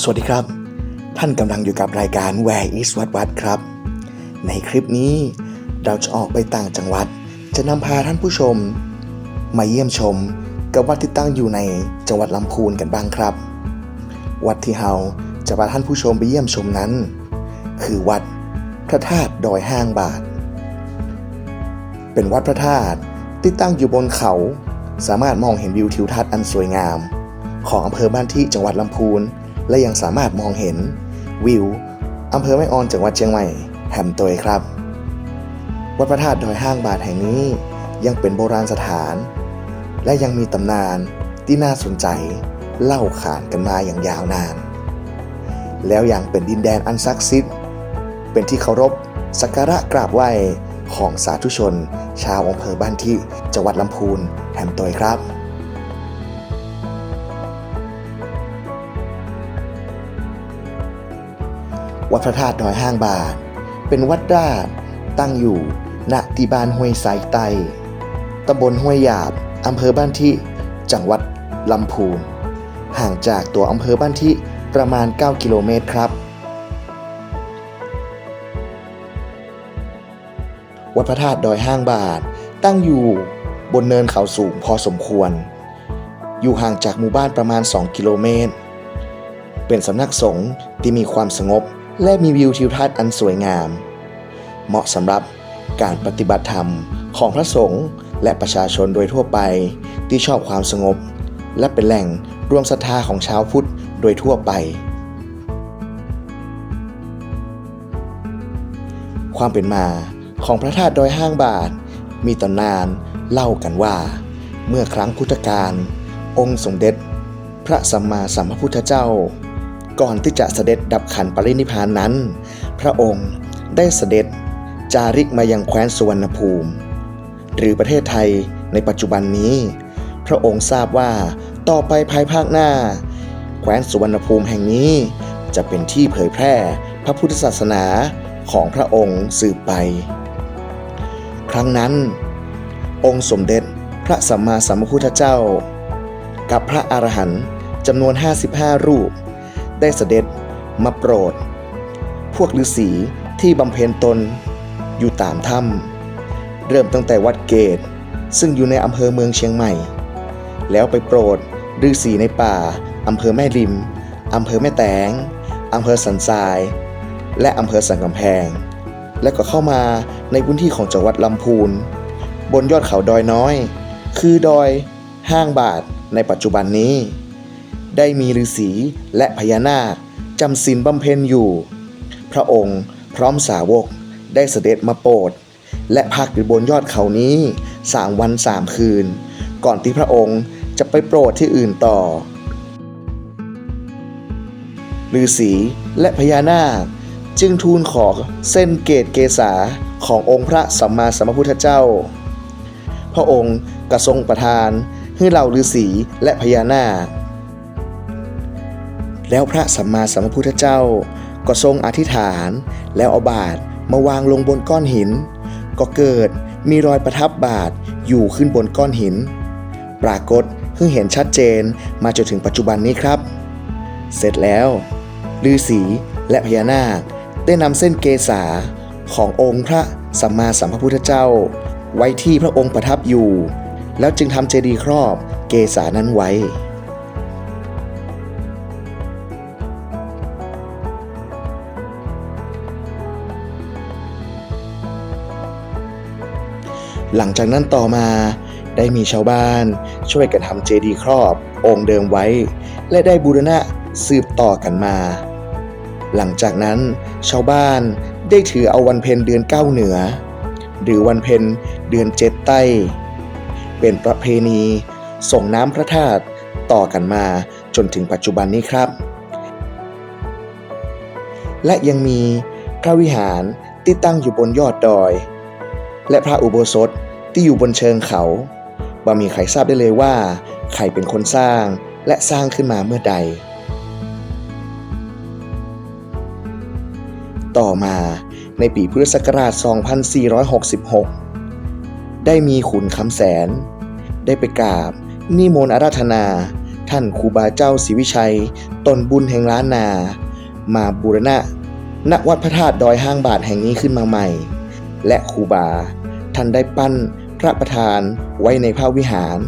สวัสดีครับ ท่านกำลังอยู่กับรายการ Where is วัดวัดครับ ในคลิปนี้เราจะออกไปต่างจังหวัด จะนำพาท่านผู้ชม มาเยี่ยมชมกับวัดที่ตั้งอยู่ในจังหวัดลำพูนกันบ้างครับ วัดที่เฮาจะพาท่านผู้ชมไปเยี่ยมชมนั้น คือวัดพระธาตุดอยห้างบาท เป็นวัดพระธาตุที่ตั้งอยู่บนเขา สามารถมองเห็นวิวทิวทัศน์อันสวยงาม ของอำเภอบ้านที่จังหวัดลำพูน และยังสามารถมองเห็น วิวอำเภอแม่ออนจังหวัดเชียงใหม่แหมโตยครับ วัดพระธาตุดอยห้างบาทแห่งนี้ยังเป็นโบราณสถาน และยังมีตำนานที่น่าสนใจเล่าขานกันมาอย่างยาวนาน แล้วยังเป็นดินแดนอันศักดิ์สิทธิ์เป็นที่เคารพสักการะกราบไหว้ของสาธุชน ชาวอำเภอบ้านที่จังหวัดลำพูนแหมโตยครับ วัดพระธาตุดอยห้างบาทเป็นวัดราชตั้งอยู่ณที่บ้านห้วยสายไตตำบลห้วยหยาบอำเภอบ้านที่จังหวัดลำพูน ห่างจากตัวอำเภอบ้านที่ประมาณ 9 กิโลเมตรครับ วัดพระธาตุดอยห้างบาท ตั้งอยู่บนเนินเขาสูงพอสมควร อยู่ห่างจากหมู่บ้านประมาณ 2 กิโลเมตร เป็นสำนักสงฆ์ที่มีความสงบ และมีวิวทิวทัศน์อันสวยงาม เหมาะสำหรับการปฏิบัติธรรมของพระสงฆ์และประชาชนโดยทั่วไปที่ชอบความสงบ และเป็นแหล่งรวมศรัทธาของชาวพุทธโดยทั่วไป ความเป็นมาของพระธาตุดอยห้างบาท มีตำนานเล่ากันว่า เมื่อครั้งพุทธกาลองค์สมเด็จ พระสัมมาสัมพุทธเจ้า ก่อนที่จะเสด็จดับขันปรินิพานนั้น พระองค์ได้เสด็จจาริกมายังแคว้นสุวรรณภูมิ หรือประเทศไทยในปัจจุบันนี้ พระองค์ทราบว่าต่อไปภายภาคหน้า แคว้นสุวรรณภูมิแห่งนี้ จะเป็นที่เผยแพร่พระพุทธศาสนาของพระองค์สืบไป ครั้งนั้น องค์สมเด็จพระสัมมาสัมพุทธเจ้า กับพระอรหันต์จำนวน 55 รูป ได้เสด็จมาโปรด พวกฤาษีที่บำเพ็ญตนอยู่ตามถ้ำเริ่มตั้งแต่วัดเกตซึ่งอยู่ในอำเภอเมืองเชียงใหม่ แล้วไปโปรดฤาษีในป่าอำเภอแม่ริมอำเภอแม่แตงอำเภอสันทราย และอำเภอสันกำแพง และก็เข้ามาในพื้นที่ของจังหวัดลำพูน บนยอดเขาดอยน้อย คือดอยห้างบาทในปัจจุบันนี้ ได้มีฤาษีและพญานาคจำศีลบำเพ็ญอยู่ พระองค์พร้อมสาวกได้เสด็จมาโปรด และพักอยู่บนยอดเขานี้สามวันสามคืน ก่อนที่พระองค์จะไปโปรดที่อื่นต่อฤาษีและพญานาค จึงทูลขอเส้นเกตเกษาขององค์พระสัมมาสัมพุทธเจ้า พระองค์กระทรงประทานให้เหล่าฤาษีและพญานาค แล้วพระสัมมาสัมพุทธเจ้า ก็ทรงอธิษฐาน แล้วเอาบาทมาวางลงบนก้อนหิน ก็เกิดมีรอยประทับบาทอยู่ขึ้นบนก้อนหิน ปรากฏเพิ่งเห็นชัดเจนมาจนถึงปัจจุบันนี้ครับ เสร็จแล้วฤาษีและพญานาคได้นำเส้นเกษาขององค์พระสัมมาสัมพุทธเจ้า ไว้ที่พระองค์ประทับอยู่ แล้วจึงทำเจดีย์ครอบเกษานั้นไว้ หลังจากนั้นต่อมาได้มีชาวบ้านช่วยกันทำเจดีย์ครอบองค์เดิมไว้ และได้บูรณะสืบต่อกันมา หลังจากนั้นชาวบ้านได้ถือเอาวันเพ็ญเดือนเก้าเหนือ หรือวันเพ็ญเดือนเจ็ดใต้ เป็นประเพณีส่งน้ำพระธาตุต่อกันมาจนถึงปัจจุบันนี้ครับ และยังมีพระวิหารที่ตั้งอยู่บนยอดดอย และพระอุโบสถ ที่อยู่บนเชิงเขาบ่มีใครทราบได้เลยว่า ใครเป็นคนสร้างและสร้างขึ้นมาเมื่อใด ต่อมาในปีพุทธศักราช 2466 ได้มีขุนคำแสน ได้ไปกราบ นิมนต์อาราธนา ท่านครูบาเจ้าศรีวิชัย ตนบุญแห่งล้านนา มาบูรณะ ณวัดพระธาตุดอยห้างบาทแห่งนี้ขึ้นมาใหม่ และครูบา ท่านได้ปั้น ระประธานไว้ในพระวิหาร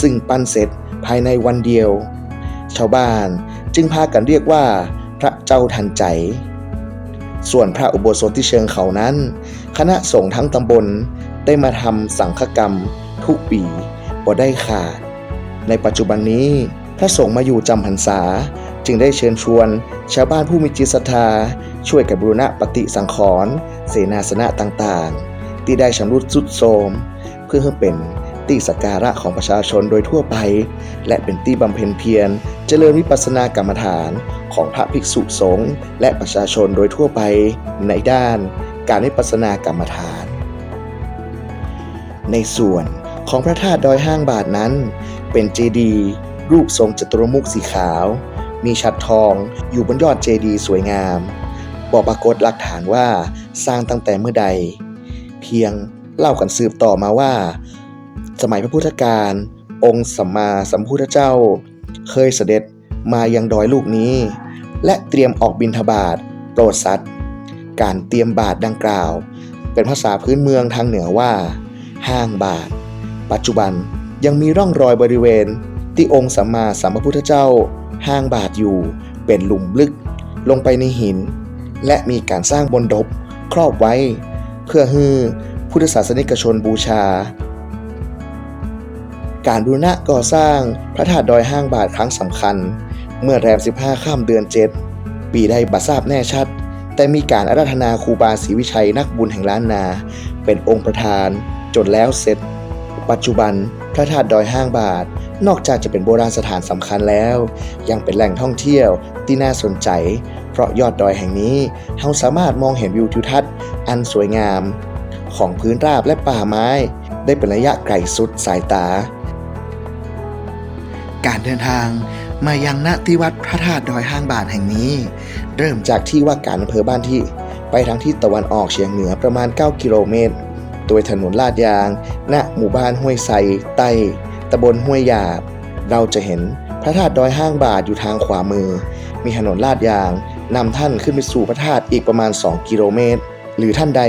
ซึ่งปั้นเสร็จภายในวันเดียว ชาวบ้านจึงพากันเรียกว่าพระเจ้าทันใจ ส่วนพระอุโบสถที่เชิงเขานั้น คณะสงฆ์ทั้งตำบลได้มาทำสังฆกรรม ทุกปีบ่ได้ขาด ในปัจจุบันนี้พระสงฆ์มาอยู่จำพรรษา จึงได้เชิญชวน ชาวบ้านผู้มีจิตศรัทธา ช่วยกันบูรณะปฏิสังขรณ์เสนาสนะต่างๆ ที่ได้ชำรุดทรุดโทรม พื่อให้เป็นที่สักการะของประชาชนโดยทั่วไป และเป็นที่บำเพ็ญเพียร เจริญวิปัสสนากรรมฐานของพระภิกษุสงฆ์และประชาชนโดยทั่วไปในด้านการวิปัสสนากรรมฐาน ในส่วนของพระธาตุดอยห้างบาทนั้น เป็นเจดีย์รูปทรงจัตุรมุขสีขาว มีชัดทองอยู่บนยอดเจดีย์สวยงาม บอกปรากฏหลักฐานว่าสร้างตั้งแต่เมื่อใด เพียง เล่ากันสืบต่อมาว่า สมัยพระพุทธการ องค์สัมมาสัมพุทธเจ้า เคยเสด็จมายังดอยลูกนี้ และเตรียมออกบิณฑบาตโปรดสัตว์ การเตรียมบาตรดังกล่าว เป็นภาษาพื้นเมืองทางเหนือว่า ห้างบาท ปัจจุบันยังมีร่องรอยบริเวณ ที่องค์สัมมาสัมพุทธเจ้า ห้างบาทอยู่เป็นหลุมลึกลงไปในหิน และมีการสร้างบนดบครอบไว้ เพื่อให้ พุทธศาสนิกชนบูชา การบูรณะก่อสร้างพระธาตุดอยห้างบาทครั้งสำคัญ เมื่อแรม 15 ข้ามเดือน 7 ปีใดบัตรทราบแน่ชัด แต่มีการอาราธนาครูบาศรีวิชัยนักบุญแห่งล้านนา เป็นองค์ประธาน จนแล้วเสร็จ ปัจจุบันพระธาตุดอยห้างบาท นอกจากจะเป็นโบราณสถานสำคัญแล้ว ยังเป็นแหล่งท่องเที่ยวที่น่าสนใจ เพราะยอดดอยแห่งนี้เราสามารถมองเห็นวิวทิวทัศน์ อันสวยงาม ของพื้นราบและป่าไม้ ได้เป็นระยะไกลสุดสายตา การเดินทางมายังณที่วัดพระธาตุดอยห้างบาทแห่งนี้ เริ่มจากที่ว่าการอำเภอบ้านที่ไปทางทิศตะวันออกเฉียงเหนือประมาณ 9 กิโลเมตร โดยถนนลาดยาง ณ หมู่บ้านห้วยไซใต้ตำบลห้วยหยาบ เราจะเห็นพระธาตุดอยห้างบาทอยู่ทางขวามือ มีถนนลาดยางนำท่านขึ้นไปสู่พระธาตุอีกประมาณ 2 กิโลเมตร หรือท่านใด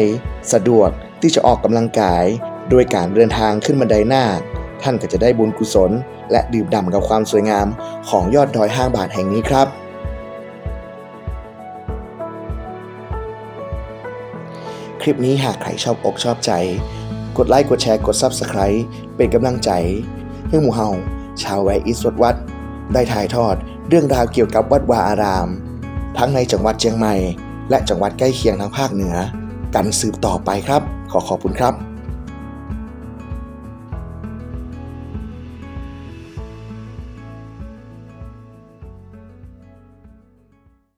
สะดวก ที่จะออกกำลังกาย โดยการเดินทางขึ้นบันไดนาค ท่านก็จะได้บุญกุศล และดื่มด่ำกับความสวยงามของยอดดอยห้างบาทแห่งนี้ครับ คลิปนี้หากใครชอบอกชอบใจ กดไลค์กดแชร์กด Subscribe เป็นกำลังใจให้หมู่เฮาชาวแวอิสวดวัด ได้ถ่ายทอดเรื่องราวเกี่ยวกับวัดวาอาราม ทั้งในจังหวัดเชียงใหม่ และจังหวัดใกล้เคียงทางภาคเหนือ กันสืบต่อไปครับ ขอขอบคุณครับ